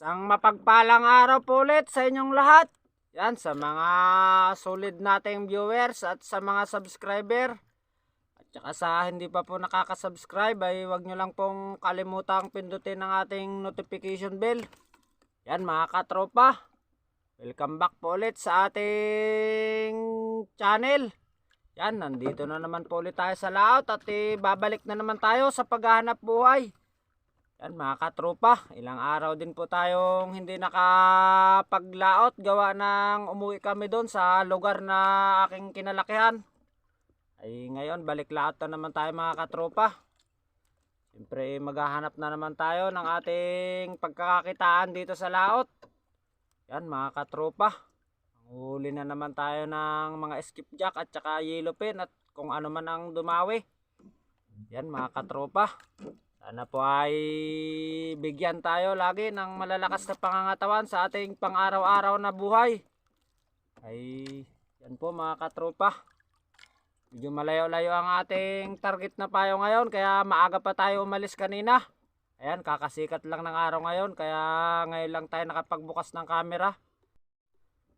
isang mapagpalang araw po ulit sa inyong lahat. Yan sa mga solid nating viewers at sa mga subscriber. At saka sa hindi pa po nakaka-subscribe ay huwag nyo lang pong kalimutang pindutin ang ating notification bell. Yan mga katropa, welcome back po ulit sa ating channel. Yan, nandito na naman po ulit tayo sa layout at eh, babalik na naman tayo sa paghahanap buhay. Yan mga katropa, ilang araw din po tayong hindi nakapaglaot gawa ng umuwi kami doon sa lugar na aking kinalakihan. Ay ngayon balik laot na naman tayo mga katropa. Siyempre maghahanap na naman tayo ng ating pagkakakitaan dito sa laot. Yan mga katropa. Huli na naman tayo ng mga skipjack at saka yellow pin at kung ano man ang dumawi. Yan mga katropa. Sana po ay bigyan tayo lagi ng malalakas na pangangatawan sa ating pang-araw-araw na buhay. Ay, yan po mga katropa. Medyo malayo-layo ang ating target na payo ngayon kaya maaga pa tayo umalis kanina. Ayan, kakasikat lang ng araw ngayon kaya ngayon lang tayo nakapagbukas ng camera.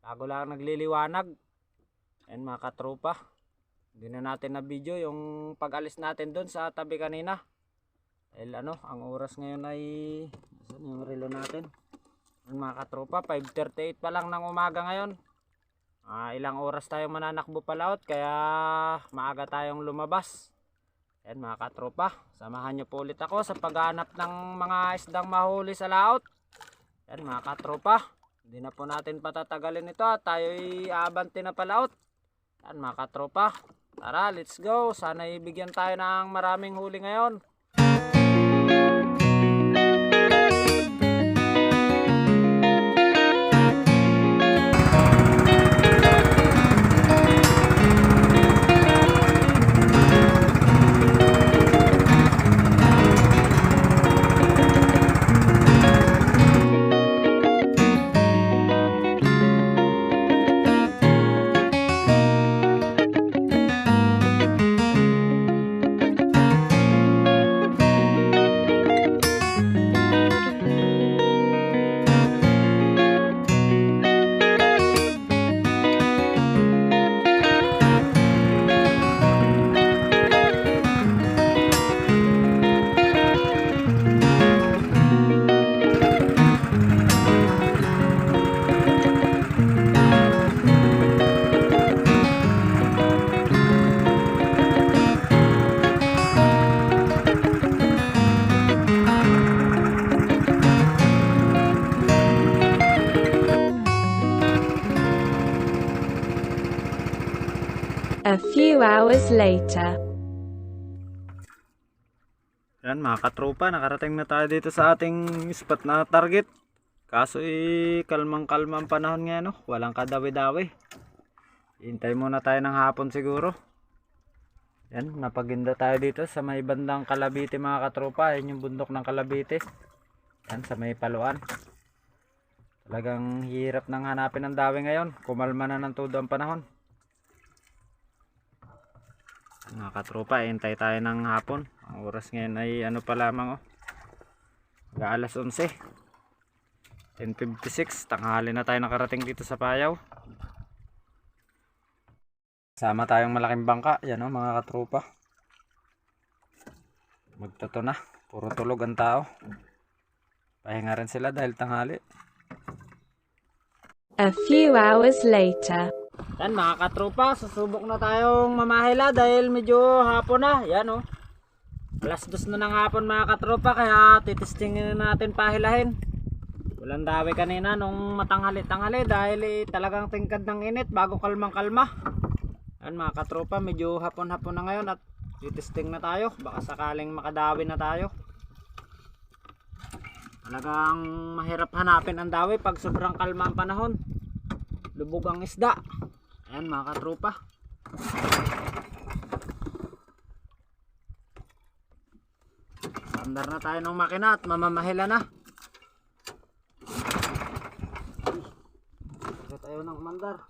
Bago lang nagliliwanag. Ayan mga katropa. Hindi na natin na video yung pag-alis natin doon sa tabi kanina. Dahil ano, ang oras ngayon ay saan yung relo natin? Ang mga katropa, 5.38 pa lang ng umaga ngayon. Ah, ilang oras tayo mananakbo palaot kaya maaga tayong lumabas. Yan mga katropa, samahan nyo po ulit ako sa paghanap ng mga isdang mahuli sa laot. Yan mga katropa, hindi na po natin patatagalin ito at tayo'y aabanti na palaot. Yan mga katropa, tara let's go. Sana ibigyan tayo ng maraming huli ngayon. Hours later. Yan mga katropa, nakarating na tayo dito sa ating spot na target. Kaso eh, kalmang-kalma ang panahon ngayon, no? walang kadawi-dawi. Hintay muna tayo ng hapon siguro. Yan, napaginda tayo dito sa may bandang Kalabite mga katropa. Yan yung bundok ng Kalabite. Yan, sa may paluan. Talagang hirap nang hanapin ng dawi ngayon. Kumalma na ng todo ang panahon. Mga katropa, hintay tayo ng hapon. Ang oras ngayon ay ano pa lamang oh. Hanggang alas 11. 10.56. Tanghali na tayo nakarating dito sa Payaw. Sama tayong malaking bangka. Yan oh mga katropa. Magtoto na. Puro tulog ang tao. Pahinga rin sila dahil tanghali. A few hours later. Yan mga katropa, susubok na tayong mamahila dahil medyo hapon na. Yan oh. Alas dos na ng hapon mga katropa kaya titistingin na natin pahilahin. Walang dawi kanina nung matanghali-tanghali dahil eh, talagang tingkad ng init bago kalmang-kalma. Yan mga katropa, medyo hapon-hapon na ngayon at titisting na tayo. Baka sakaling makadawi na tayo. Talagang mahirap hanapin ang dawi pag sobrang kalma ang panahon. Lubog ang isda. Ayan mga katropa. Sandar na tayo ng makina at mamamahila na. Kaya tayo ng mandar.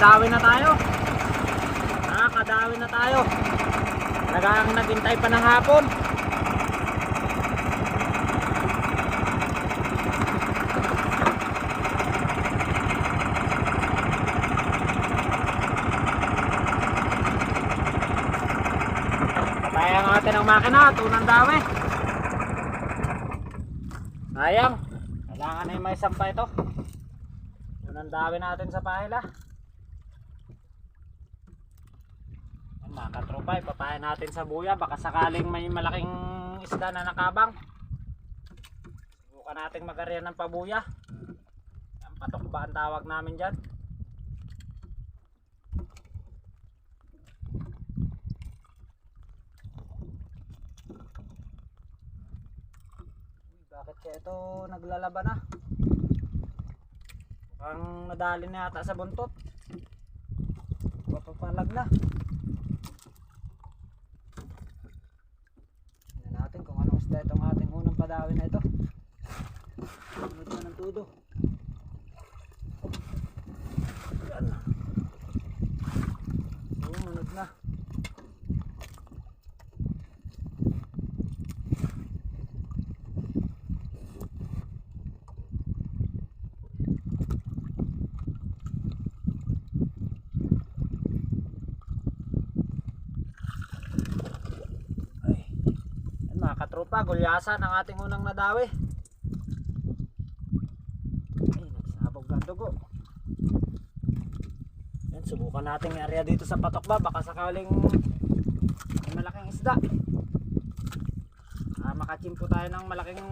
Nakapadawi na tayo. Nakakadawi na tayo. Talagang naghintay pa ng hapon. Patayan natin ang makina, tunang dawi. Sayang, kailangan na yung may sampa ito. Yun ang dami natin sa pahila. Mga katropa, ipapahin natin sa buya. Baka sakaling may malaking isda na nakabang. Subukan natin magaryan ng pabuya. Yan, patok ba ang tawag namin dyan? Bakit kaya ito naglalaban na? Mukhang nadali na yata sa buntot. Papapalag na. Tingnan natin kung anong isda itong ating unang padawi na ito. Sunod na ng tudo. Yan. Sumunod na. Ay. Yan mga katropa, gulyasan ang ating unang nadawi. Ay, nagsabog na ang dugo. Yan, subukan natin yung area dito sa patokba. Baka sakaling may malaking isda. Ah, makachimpo tayo ng malaking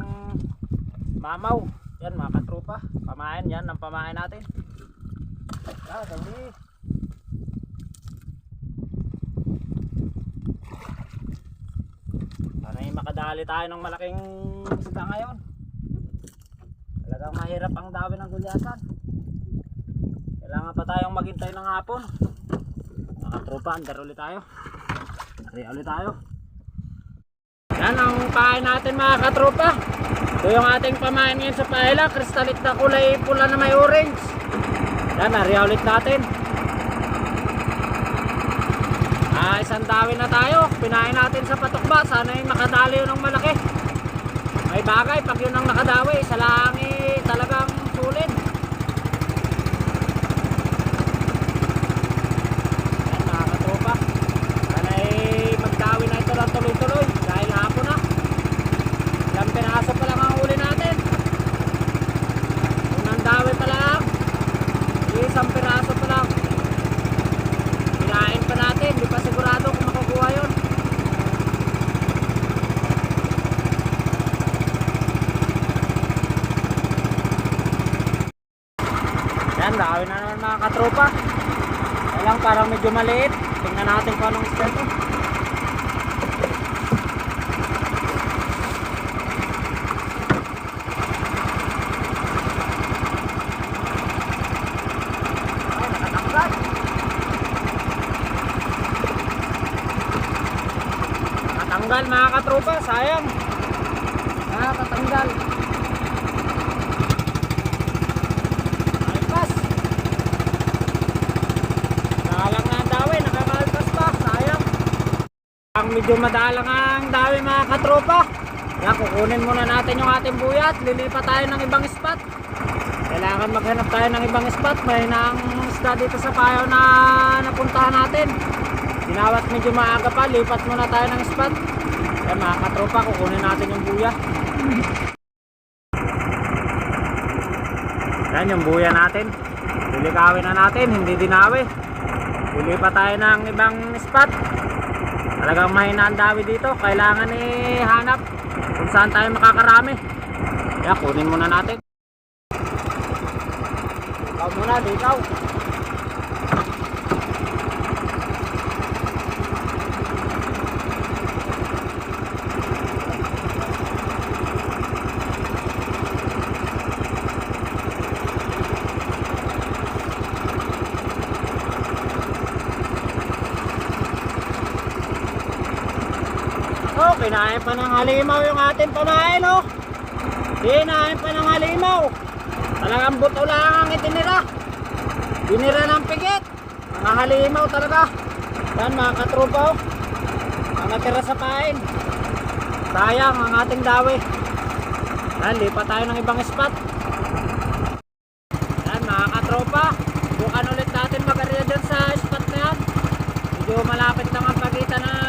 mamaw. Yan mga katropa. Pamain yan, ang pamain natin. Ah, dali. Makadali tayo ng malaking isda ngayon. Talagang mahirap ang dawi ng gulyasan. Kailangan pa tayong maghintay ng hapon. Mga tropa, under ulit tayo. Ari ulit tayo. Yan ang pahay natin mga katropa. Ito yung ating pamain ngayon sa pahila. Kristalit na kulay pula na may orange. Yan, ari ulit natin. Ah, isang dawi na tayo. Pinain natin sa patukba. Sana yung makadali yun ng malaki. May bagay, pag yun ang nakadawi, isa lang eh, talagang sulit. Yan mga katropa. Sana eh, magdawi na ito lang tuloy-tuloy. Dahil hapon na. Ilang piraso pa lang ang huli natin. Unang dawi pa lang. Isang piraso pa lang. Kinain pa natin, di pa sigurado kung makukuha yun. Yan, dami na naman mga katropa. Kaya lang parang medyo maliit. Tingnan natin kung anong isda ito. Nakatanggal. Mga katropa, sayang. Nakatanggal. Ay, pas. Nakalang na ang dawi, naka medyo madalang ang dami mga katropa. Kaya kukunin muna natin yung ating buyat. Lilipat tayo ng ibang spot. Kailangan maghanap tayo ng ibang spot. May nang isda dito sa payo na napuntahan natin. Dinawat medyo maaga pa. Lipat muna tayo ng spot. Kaya mga katropa, kukunin natin yung buya. Yan yung buya natin. Lilikawin na natin, hindi dinawi. Lilipat tayo ng ibang spot. Talagang mahina ang dawi dito. Kailangan ihanap kung saan tayo makakarami. Kaya kunin muna natin. Ikaw muna, di ikaw. Oh, kinain pa ng halimaw yung ating panain, oh. Kinain pa ng halimaw. Talagang buto lang ang itinira. Binira ng pigit. Mga halimaw talaga. Yan mga katropa, oh. Ang natira sa pain. Sayang ang ating dawi. Yan, lipat tayo ng ibang spot. Yan mga katropa. Bukan ulit natin mag-area dyan sa spot na yan. Medyo malapit lang ang pagitan ng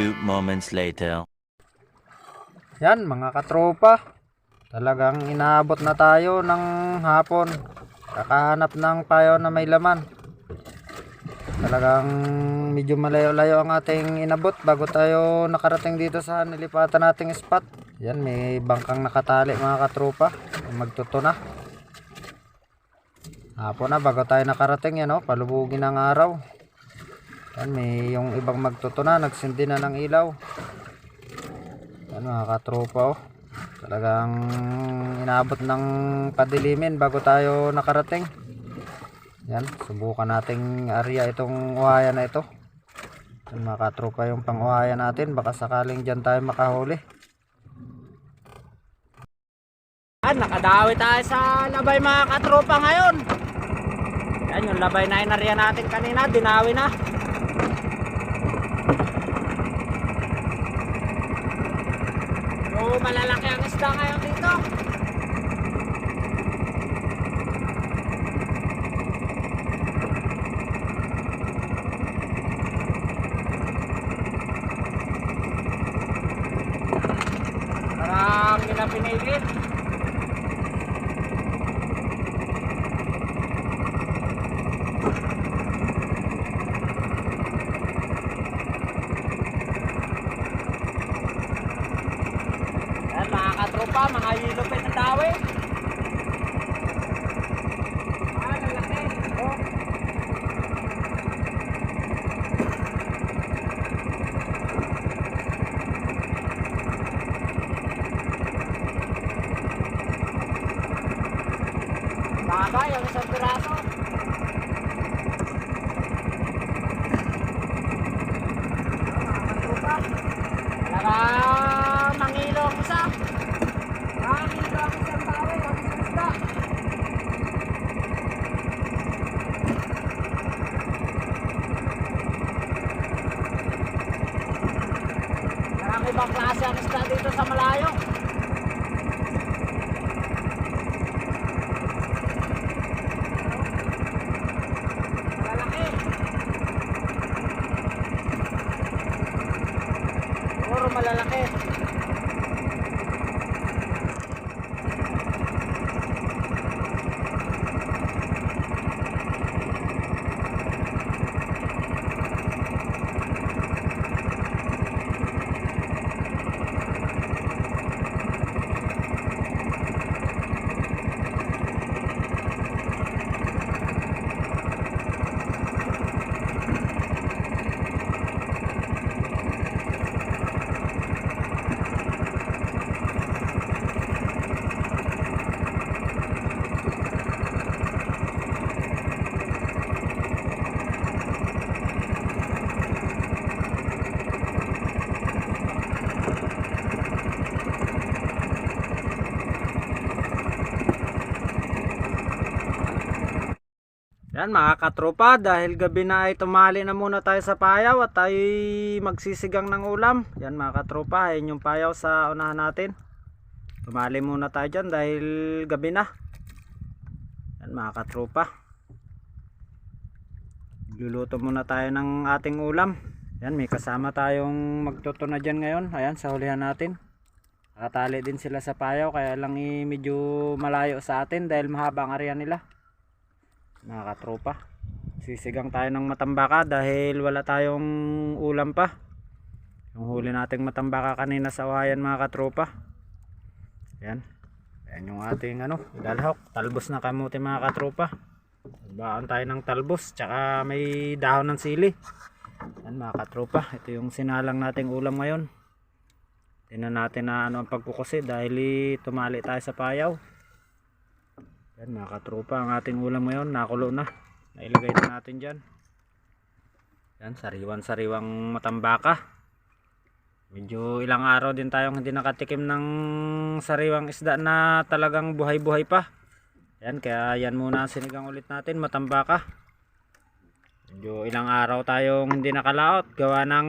few moments later. Yan mga katropa. Talagang inaabot na tayo ng hapon. Kakahanap ng payo na may laman. Talagang medyo malayo-layo ang ating inabot bago tayo nakarating dito sa nilipatan nating spot. Yan may bangkang nakatali mga katropa. Magtuto na. Hapon na bago tayo nakarating yan oh, palubugin ang araw. Yan may yung ibang magtuto na, nagsindi na ng ilaw. Yan mga katropa oh. Talagang inabot ng padilimin bago tayo nakarating. Yan, subukan nating area itong uhayan na ito. Yan mga katropa yung pang-uhayan natin. Baka sakaling dyan tayo makahuli. Yan, nakadawi tayo sa labay mga katropa ngayon. Yan yung labay na inarya natin kanina, dinawi na. So, malalaki ang isda ngayon dito. Yan mga katropa, dahil gabi na ay tumali na muna tayo sa payaw at tayo magsisigang ng ulam. Yan mga katropa, ayun yung payaw sa unahan natin. Tumali muna tayo dyan dahil gabi na. Yan mga katropa. Luluto muna tayo ng ating ulam. Yan, may kasama tayong magtuto na dyan ngayon. Ayan, sa hulihan natin. Nakatali din sila sa payaw kaya lang i medyo malayo sa atin dahil mahaba ang area nila mga katropa sisigang tayo ng matambaka dahil wala tayong ulam pa. Yung huli nating matambaka kanina sa uhayan mga katropa. Yan yan yung ating ano dalhok. Talbos na kamuti mga katropa. Baon tayo ng talbos tsaka may dahon ng sili. Yan mga katropa ito yung sinalang nating ulam ngayon. Tingnan natin na ano ang pagkukusi dahil tumali tayo sa payaw yan mga katropa ang ating ulam ngayon nakulo na. Nailagay na natin dyan. Yan sariwan sariwang matambaka. Medyo ilang araw din tayong hindi nakatikim ng sariwang isda na talagang buhay-buhay pa. Yan kaya yan muna ang sinigang ulit natin matambaka. Medyo ilang araw tayong hindi nakalaot. Gawa ng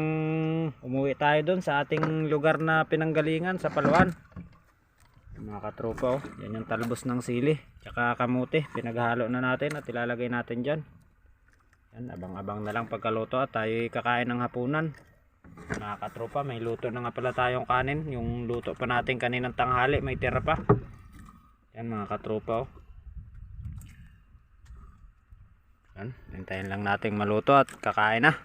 umuwi tayo dun sa ating lugar na pinanggalingan sa Palawan mga katropa oh. yan yung talbos ng sili tsaka kamuti pinaghalo na natin at ilalagay natin dyan. Yan abang abang na lang pagkaluto at tayo kakain ng hapunan. Mga katropa may luto na nga pala tayong kanin. Yung luto pa natin kaninang tanghali may tira pa. Yan mga katropa oh. yan hintayin lang natin maluto at kakain na.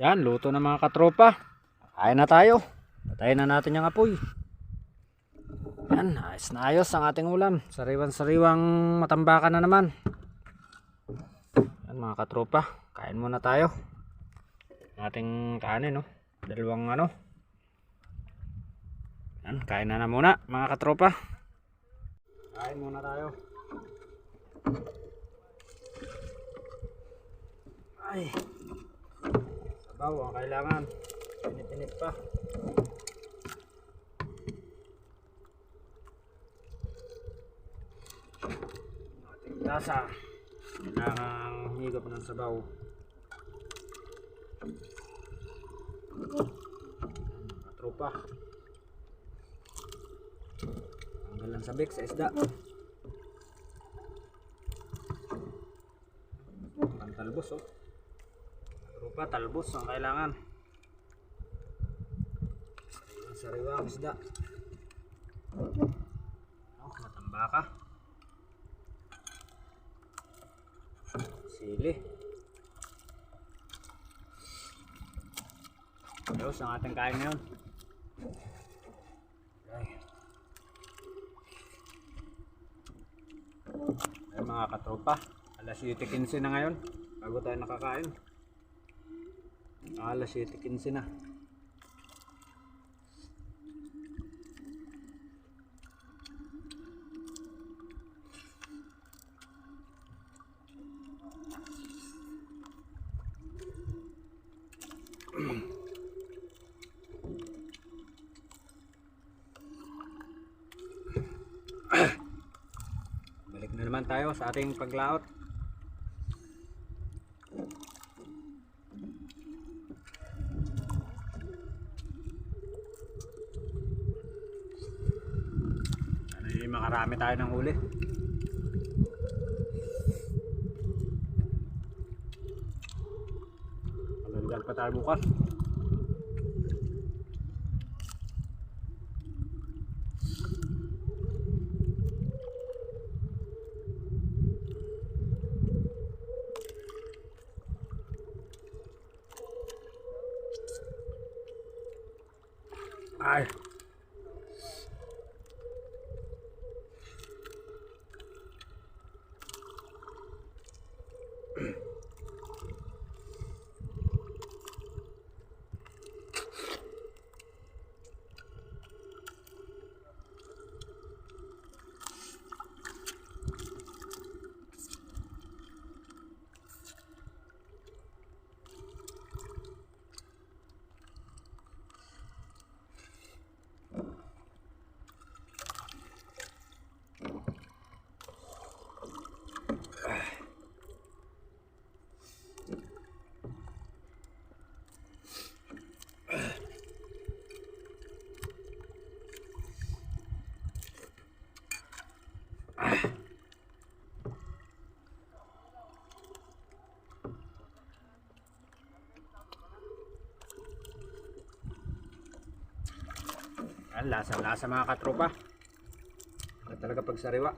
Yan luto na mga katropa. Kakain na tayo Patayin na natin yung apoy. Yan, ayos na ayos ang ating ulam. Sariwan-sariwang matambaka na naman. Yan mga katropa, kain muna tayo. Ating kanin, no? Dalawang ano, Yan, kain na na muna mga katropa. Kain muna tayo. Ay. Sabaw ang kailangan. Pinit-pinit pa. Lasa. Kailangan higop ng sabaw. Katropa. Tanggal lang sabik sa isda. Ang talbos oh. Katropa, talbos ang kailangan. Ang sariwa ang isda. Oh, matambaka. Sili. Tapos ang ating kain ngayon. Ay. Ay mga katropa, alas 7.15 na ngayon bago tayo nakakain. Alas 7.15 na. Balik sa ating paglaot. Ano yung makarami tayo ng huli. Kalagyan pa tayo bukas. Ay. Yan, lasa-lasa mga katropa. At talaga pag sariwa.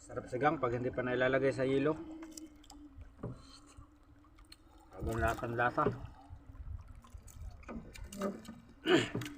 Sarap sigang pag hindi pa nailalagay sa hilo. Bagong lasang lasa. Ay.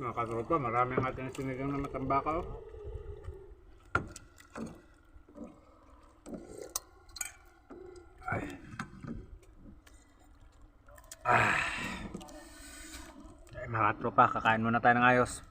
Mga katropa, marami ang ating sinigang na matambaka. Oh. Ay. Ah. Ay, mga katropa, kakain muna tayo ng ayos.